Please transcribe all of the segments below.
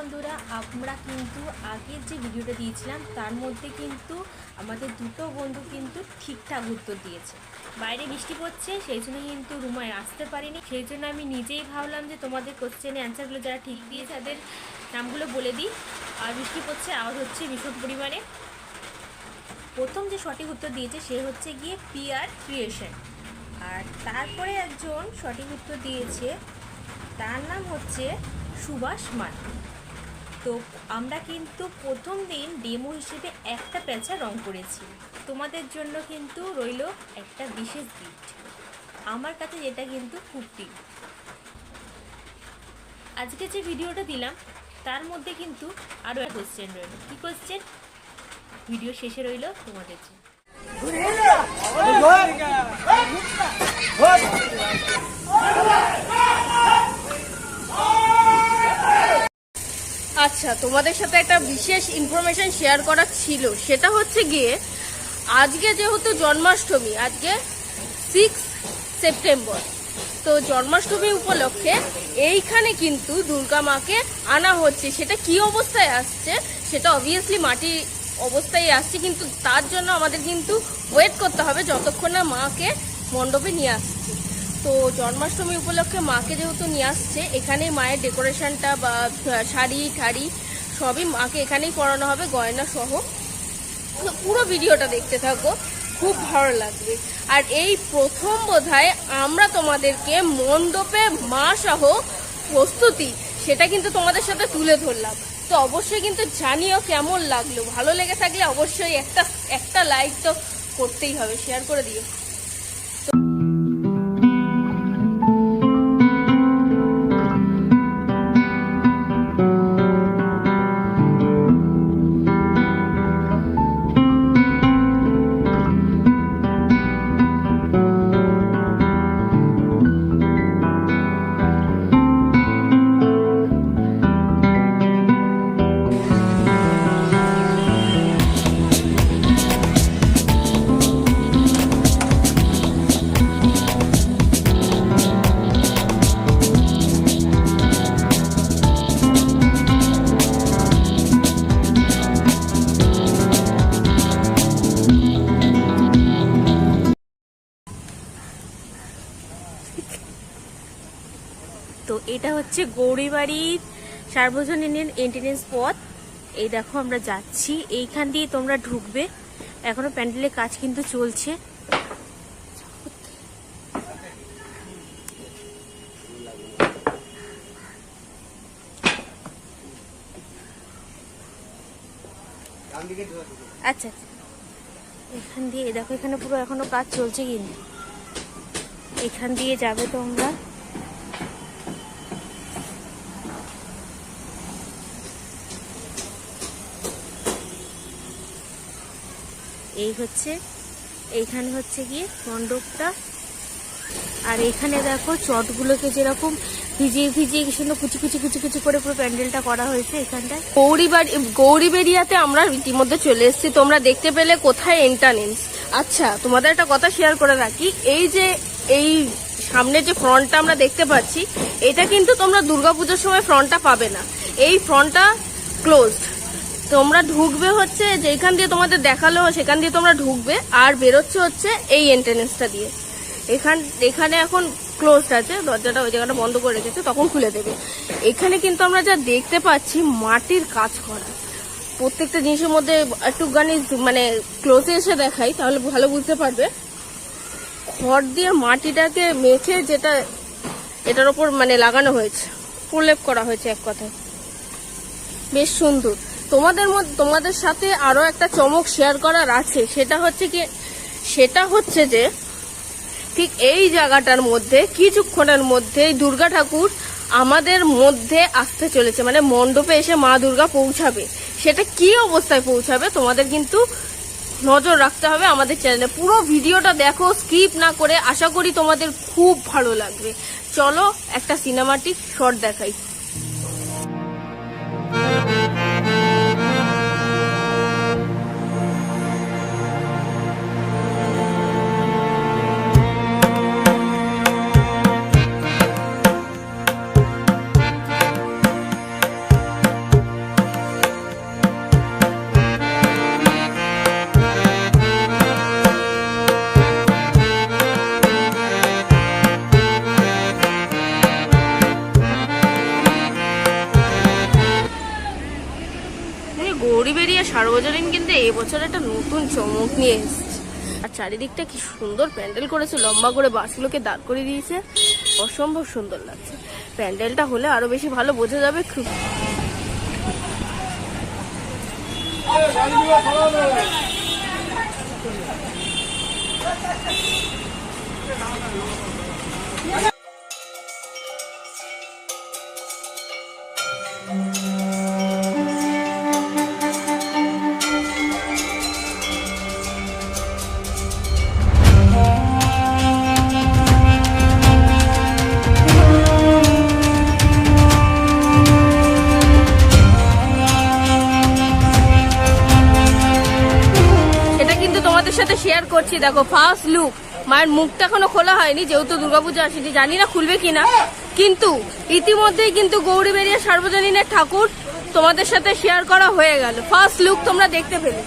বন্ধুরা, আমরা কিন্তু আগের যে ভিডিওটা দিয়েছিলাম, তার মধ্যে কিন্তু আমাদের দুটো বন্ধু কিন্তু ঠিকঠাক উত্তর দিয়েছে। বাইরে বৃষ্টি পড়ছে, সেই জন্য কিন্তু রুমায় আসতে পারিনি। সেই জন্য আমি নিজেই ভাবলাম যে তোমাদের কোশ্চেনে অ্যান্সারগুলো যারা ঠিক দিয়েছে, তাদের নামগুলো বলে দিই। আর বৃষ্টি পড়ছে, আওয়াজ হচ্ছে ভীষণ পরিমাণে। প্রথম যে সঠিক উত্তর দিয়েছে, সে হচ্ছে গিয়ে পিয়ার ক্রিয়েশন আর তারপরে একজন সঠিক উত্তর দিয়েছে, তার নাম হচ্ছে সুভাষ মান্ডি তো আমরা কিন্তু প্রথম দিন ডেমো হিসেবে একটা প্যাঁচা রং করেছি তোমাদের জন্য কিন্তু রইল একটা বিশেষ গিফট আমার কাছে যেটা কিন্তু কুর্তি আজকে যে ভিডিওটা দিলাম তার মধ্যে কিন্তু আরও একটা কোশ্চেন রইল কী কোশ্চেন ভিডিও শেষে রইল তোমাদের জন্য আচ্ছা তোমাদের সাথে একটা বিশেষ ইনফরমেশন শেয়ার করার ছিল। সেটা হচ্ছে গিয়ে, আজকে যেহেতু জন্মাষ্টমী, আজকে সিক্স সেপ্টেম্বর তো জন্মাষ্টমী উপলক্ষে এইখানে কিন্তু দুর্গা মাকে আনা হচ্ছে। সেটা কি অবস্থায় আসছে, সেটা অবভিয়াসলি মাটি অবস্থায় আসছে, কিন্তু তার জন্য আমাদের কিন্তু ওয়েট করতে হবে যতক্ষণ না মাকে মণ্ডপে নিয়ে আসছে তো জন্মাষ্টমী উপলক্ষে মাকে যেহেতু নিয়ে আসছে, এখানে মায়ের ডেকোরেশনটা বা শাড়ি, ঠাড়ি সবই মাকে এখানেই পরানো হবে, গয়না সহ। পুরো ভিডিওটা দেখতে থাকো, খুব ভালো লাগবে। আর এই প্রথম বোধহয় আমরা তোমাদেরকে মণ্ডপে মা সহ প্রস্তুতি, সেটা কিন্তু তোমাদের সাথে তুলে ধরলাম। তো অবশ্যই কিন্তু জানিও কেমন লাগল। ভালো লেগে থাকলে অবশ্যই একটা একটা লাইক তো করতেই হবে শেয়ার করে দিও। এটা হচ্ছে গৌরীবাড়ির সার্বজনীন এন্ট্রেন্স পথ। এই দেখো আমরা যাচ্ছি। এইখান দিয়ে তোমরা ঢুকবে। এখনও প্যান্ডেলের কাজ কিন্তু চলছে। আচ্ছা আচ্ছা। এখান দিয়ে দেখো এখানে পুরো এখনও কাজ চলছে কিন্তু। এখান দিয়ে যাবে তোমরা। এই হচ্ছে, এইখানে হচ্ছে গিয়ে মণ্ডপটা। আর এখানে দেখো চটগুলোকে যেরকম ভিজিয়ে ভিজিয়ে কি সুন্দর কুচি কুচি কুচি কুচি করে পুরো প্যান্ডেলটা করা হয়েছে এখানটায়। গৌরীবাড়ি গৌরীবেরিয়াতে আমরা ইতিমধ্যে চলে এসেছি। তোমরা দেখতে পেলে কোথায় এন্টারেন্স আচ্ছা তোমাদের একটা কথা শেয়ার করে রাখি। এই যে, এই সামনে যে ফ্রন্টটা আমরা দেখতে পাচ্ছি, এটা কিন্তু তোমরা দুর্গাপুজোর সময় ফ্রন্টটা পাবে না। এই ফ্রন্টটা ক্লোজড তোমরা ঢুকবে হচ্ছে, যেখান দিয়ে তোমাদের দেখাল, সেখান দিয়ে তোমরা ঢুকবে, আর বেরোচ্ছে হচ্ছে এই এন্ট্রেন্সটা দিয়ে। এখান, এখানে এখন ক্লোজড আছে, দরজাটা ওই জায়গাটা বন্ধ করে রেখেছে, তখন খুলে দেবে। এখানে কিন্তু আমরা যা দেখতে পাচ্ছি, মাটির কাজ করা। প্রত্যেকটা জিনিসের মধ্যে একটুখানি মানে ক্লোজে এসে দেখাই, তাহলে ভালো বুঝতে পারবে। খড় দিয়ে মাটিটাকে মেখে যেটা, এটার ওপর মানে লাগানো হয়েছে, প্রলেপ করা হয়েছে এক কথায়। বেশ সুন্দর। তোমাদের মধ্যে তোমাদের সাথে আরও একটা চমক শেয়ার করার আছে। সেটা হচ্ছে কি, সেটা হচ্ছে যে, ঠিক এই জায়গাটার মধ্যে, কিছুক্ষণের মধ্যে দুর্গা ঠাকুর আমাদের মধ্যে আসতে চলেছে। মানে মণ্ডপে এসে মা দুর্গা পৌঁছাবে। সেটা কি অবস্থায় পৌঁছাবে তোমাদের কিন্তু নজর রাখতে হবে আমাদের চ্যানেলে পুরো ভিডিওটা দেখো স্কিপ না করে আশা করি তোমাদের খুব ভালো লাগবে। চলো একটা সিনেমাটিক শট দেখাই। সার্বজনীন কিন্তু এই বছর একটা নতুন চমক নিয়ে এসেছে। আর চারিদিকটা কি সুন্দর প্যান্ডেল করেছে, লম্বা করে বাসগুলোকে দাঁড় করে দিয়েছে। অসম্ভব সুন্দর লাগছে। প্যান্ডেলটা হলে আরও বেশি ভালো বোঝা যাবে খুব। সেটা দেখো ফার্স্ট লুক মায়ের মুখটা এখনও খোলা হয়নি, যেহেতু দুর্গাপূজা আসেনি, জানি না খুলবে কিনা। কিন্তু ইতিমধ্যেই কিন্তু গৌরী বেরিয়া সার্বজনীনের ঠাকুর তোমাদের সাথে শেয়ার করা হয়ে গেল। ফার্স্ট লুক তোমরা দেখতে পেলে।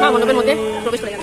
মা মণ্ডপের মধ্যে প্রবেশ করে গেল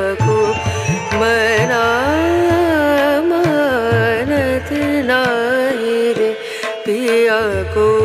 aku manamanat ko